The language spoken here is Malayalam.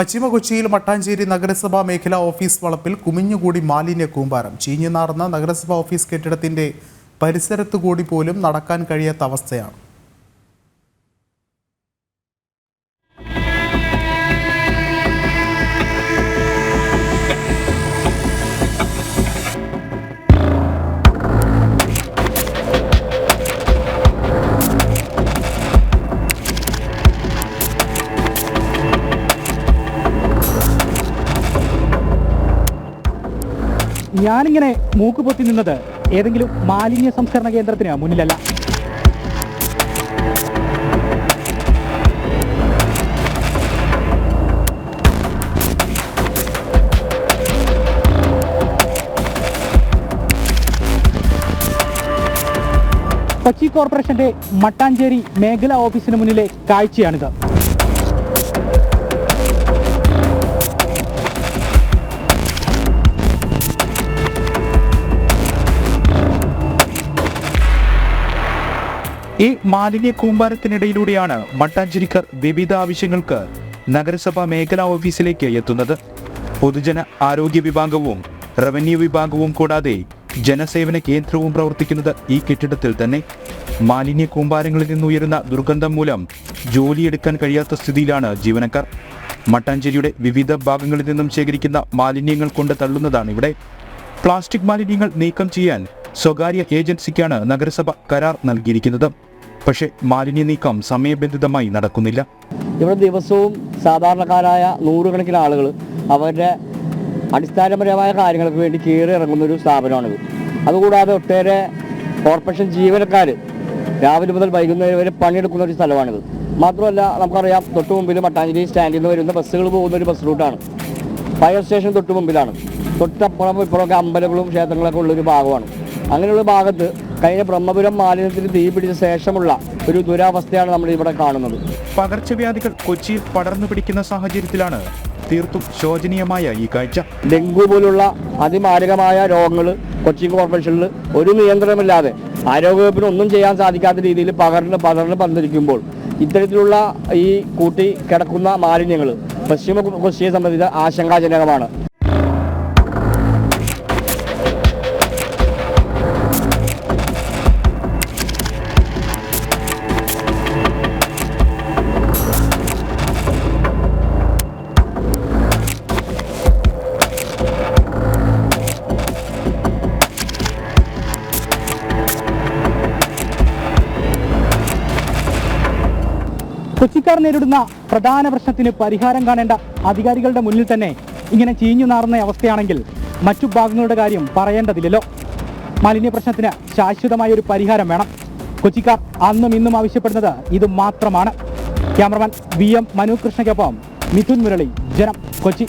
പശ്ചിമ കൊച്ചിയിൽ മട്ടാഞ്ചേരി നഗരസഭാ മേഖലാ ഓഫീസ് വളപ്പിൽ കുമിഞ്ഞുകൂടി മാലിന്യ കൂമ്പാരം. ചീഞ്ഞുനാർന്ന നഗരസഭാ ഓഫീസ് കെട്ടിടത്തിന്റെ പരിസരത്തു കൂടി പോലും നടക്കാൻ കഴിയാത്ത അവസ്ഥയാണ്. ഞാനിങ്ങനെ മൂക്ക് പൊത്തി നിന്നത് ഏതെങ്കിലും മാലിന്യ സംസ്കരണ കേന്ദ്രത്തിന് മുന്നിലല്ല. കൊച്ചി കോർപ്പറേഷന്റെ മട്ടാഞ്ചേരി മേഖലാ ഓഫീസിന് മുന്നിലെ കാഴ്ചയാണിത്. ഈ മാലിന്യ കൂമ്പാരത്തിനിടയിലൂടെയാണ് മട്ടാഞ്ചേരിക്കാർ വിവിധ ആവശ്യങ്ങൾക്ക് നഗരസഭാ മേഖലാ ഓഫീസിലേക്ക് എത്തുന്നത്. പൊതുജന ആരോഗ്യ വിഭാഗവും റവന്യൂ വിഭാഗവും കൂടാതെ ജനസേവന കേന്ദ്രവും പ്രവർത്തിക്കുന്നത് ഈ കെട്ടിടത്തിൽ തന്നെ. മാലിന്യ കൂമ്പാരങ്ങളിൽ നിന്നുയരുന്ന ദുർഗന്ധം മൂലം ജോലിയെടുക്കാൻ കഴിയാത്ത സ്ഥിതിയിലാണ് ജീവനക്കാർ. മട്ടാഞ്ചേരിയുടെ വിവിധ ഭാഗങ്ങളിൽ നിന്നും ശേഖരിക്കുന്ന മാലിന്യങ്ങൾ കൊണ്ട് തള്ളുന്നതാണ് ഇവിടെ. പ്ലാസ്റ്റിക് മാലിന്യങ്ങൾ നീക്കം ചെയ്യാൻ സ്വകാര്യ ഏജൻസിക്കാണ് നഗരസഭ കരാർ നൽകിയിരിക്കുന്നത്. പക്ഷേ മാലിന്യ നീക്കം സമയബന്ധിതമായി നടക്കുന്നില്ല. ഇവിടെ ദിവസവും സാധാരണക്കാരായ നൂറുകണക്കിന് ആളുകൾ അവരുടെ അടിസ്ഥാനപരമായ കാര്യങ്ങൾക്ക് വേണ്ടി കയറി ഇറങ്ങുന്ന ഒരു സ്ഥാപനമാണിത്. അതുകൂടാതെ ഒട്ടേറെ കോർപ്പറേഷൻ ജീവനക്കാർ രാവിലെ മുതൽ വൈകുന്നേരം വരെ പണിയെടുക്കുന്ന ഒരു സ്ഥലമാണിത്. മാത്രമല്ല നമുക്കറിയാം തൊട്ട് മുമ്പിൽ മട്ടാഞ്ചേരി സ്റ്റാൻഡിൽ നിന്ന് വരുന്ന ബസ്സുകൾ പോകുന്ന ഒരു ബസ് റൂട്ടാണ്. ഫയർ സ്റ്റേഷൻ തൊട്ട് മുമ്പിലാണ്. തൊട്ടപ്പുറം ഇപ്പുറമൊക്കെ അമ്പലങ്ങളും ക്ഷേത്രങ്ങളൊക്കെ ഉള്ളൊരു ഭാഗമാണ്. അങ്ങനെയുള്ള ഭാഗത്ത് കഴിഞ്ഞ ബ്രഹ്മപുരം മാലിന്യത്തിന് തീ പിടിച്ച ശേഷമുള്ള ഒരു ദുരാവസ്ഥയാണ് നമ്മൾ ഇവിടെ കാണുന്നത്. പകർച്ചവ്യാധികൾ കൊച്ചിയിൽ പടർന്നു പിടിക്കുന്ന സാഹചര്യത്തിലാണ് തീർത്തും ശോചനീയമായ ഈ കാഴ്ച. ഡെങ്കു പോലുള്ള അതിമാരകമായ രോഗങ്ങൾ കൊച്ചി കോർപ്പറേഷനിൽ ഒരു നിയന്ത്രണമില്ലാതെ ആരോഗ്യവകുപ്പിന് ഒന്നും ചെയ്യാൻ സാധിക്കാത്ത രീതിയിൽ പകർന്ന് പകർന്ന് പന്തിരിക്കുമ്പോൾ ഇത്തരത്തിലുള്ള ഈ കൂട്ടി കിടക്കുന്ന മാലിന്യങ്ങൾ പശ്ചിമ കൊച്ചിയെ സംബന്ധിച്ച് ആശങ്കാജനകമാണ്. കൊച്ചിക്കാർ നേരിടുന്ന പ്രധാന പ്രശ്നത്തിന് പരിഹാരം കാണേണ്ട അധികാരികളുടെ മുന്നിൽ തന്നെ ഇങ്ങനെ ചീഞ്ഞു നാറുന്ന അവസ്ഥയാണെങ്കിൽ മറ്റു ഭാഗങ്ങളുടെ കാര്യം പറയേണ്ടതില്ലല്ലോ. മാലിന്യ പ്രശ്നത്തിന് ശാശ്വതമായ ഒരു പരിഹാരം വേണം. കൊച്ചിക്കാർ അന്നും ഇന്നും ആവശ്യപ്പെടുന്നത് ഇത് മാത്രമാണ്. ക്യാമറമാൻ വി എം മനു കൃഷ്ണയ്ക്കൊപ്പം മിഥുൻ മുരളി ജനം കൊച്ചി.